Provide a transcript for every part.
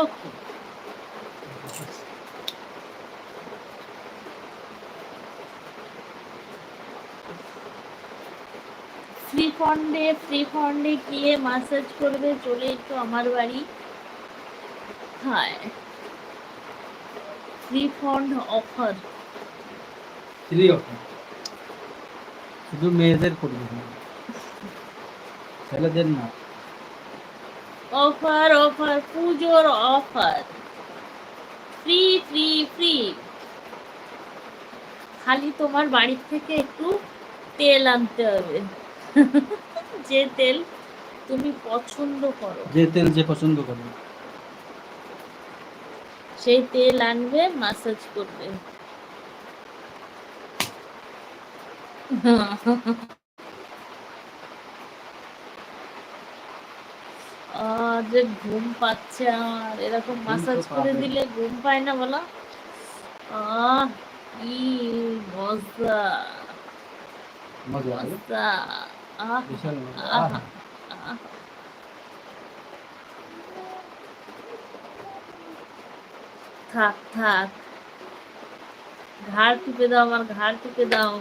ওকে free ফন্ডে free ফন্ডে গিয়ে massage করবে চলে একটু আমার বাড়ি। হ্যাঁ। Free fund offer free offer শুধু মেয়েদের করবে ছেলেদের না। অফার অফার পুজোর অফার ফ্রি ফ্রি ফ্রি খালি তোমার বাড়ির থেকে একটু তেল আনতে হবে। যে তেল তুমি পছন্দ করো। যে তেল যে পছন্দ করে সেই তেল আনবে মাসাজ করবে। যে ঘুম পাচ্ছে আমার। এরকম মাসাজ করে দিলে ঘুম পায় না বলো? আহ কি মজা মজা হবে মজা আহ বিশাল মজা আহা, আহা। আহা। থাক থাক ঘাড় টিপে দাও আমার ঘাড় টিপে দাও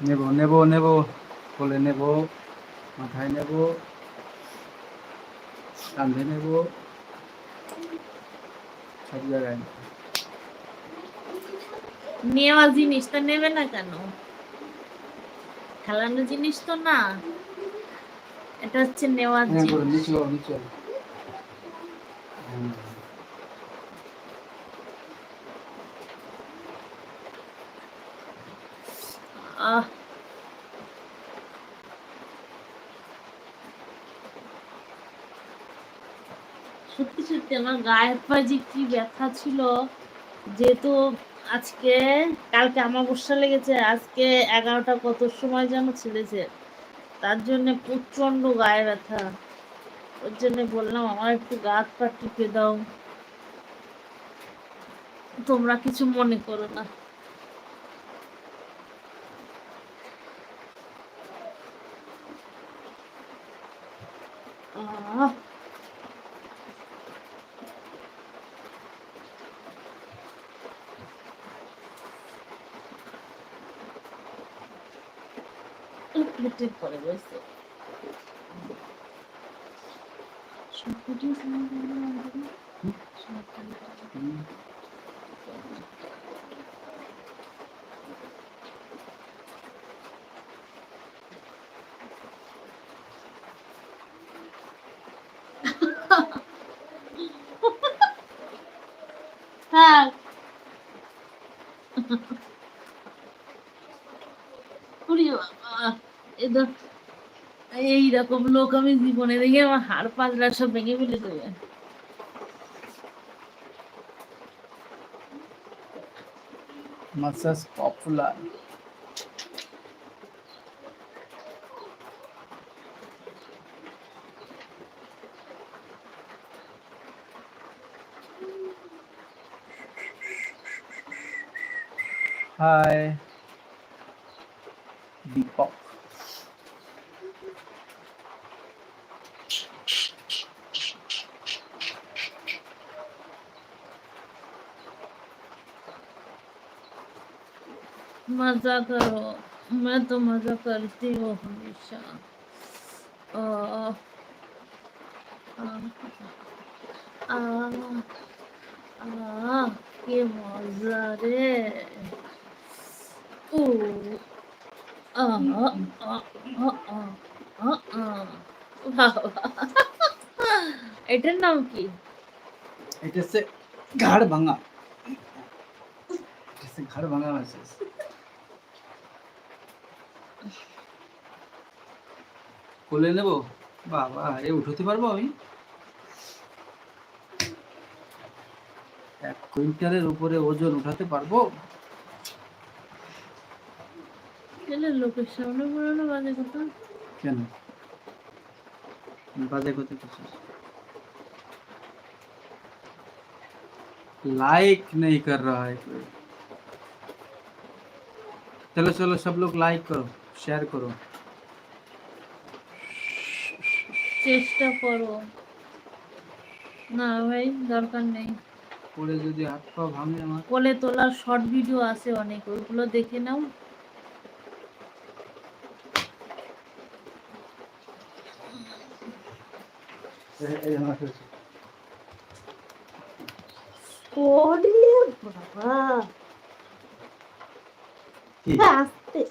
নেব নেব নেব কোলে নেব মাথায় নেব কাঁধে নেব সব জায়গায়। নেওয়া জিনিসটা নেবে না কেন? খেলানো জিনিস তো না। এটা হচ্ছে নেওয়ার হ্যাঁ, জিনিস। আহ। সত্যি সত্যি আমার গায়ের পায়ে যে কি ব্যথা ছিল যেহেতু আজকে, কালকে আমাবস্যা লেগেছে, আজকে এগারোটা কত সময় যেন ছেড়েছে, তার জন্য প্রচণ্ড গায়ে ব্যথা, ওর জন্য বললাম, আমার একটু গা হাত পা টিপে দাও। তোমরা কিছু মনে করো না। আহ প্লেটের পরে বসে সবকটি হুম। হ্যাঁ ওরে বাবা এ তো এইরকম লোক আমি জীবনে দেখে আমার হাড় পাতলা সব ভেঙে ফেলে দেবে মাসাজ পপুলার Hi. Beatbox. मजा करो मैं तो मजा करती हूँ हमेशा आ, आ, आ, आ, ये मजा रे এটার নাম কি? এটা ঘাড় ভাঙা। ঘাড় ভাঙা মাসাজ কোলে নেব? বাবা, এ উঠতে পারব আমি? এক কুইন্টালের উপরে ওজন উঠাতে পারব? এলে লোকের সামনে পুরোনো বাজে কথা কেন বাজে কথা কিছু लाइक नहीं कर रहा है कोई चलो चलो सब लोग लाइक करो शेयर करो চেষ্টা করো না ভাই দরকার নেই পরে যদি হাত পা ভাঙে আমার কোলে তোলার শর্ট ভিডিও আছে অনেক ওইগুলো দেখে নাও Olha, levar. Basta.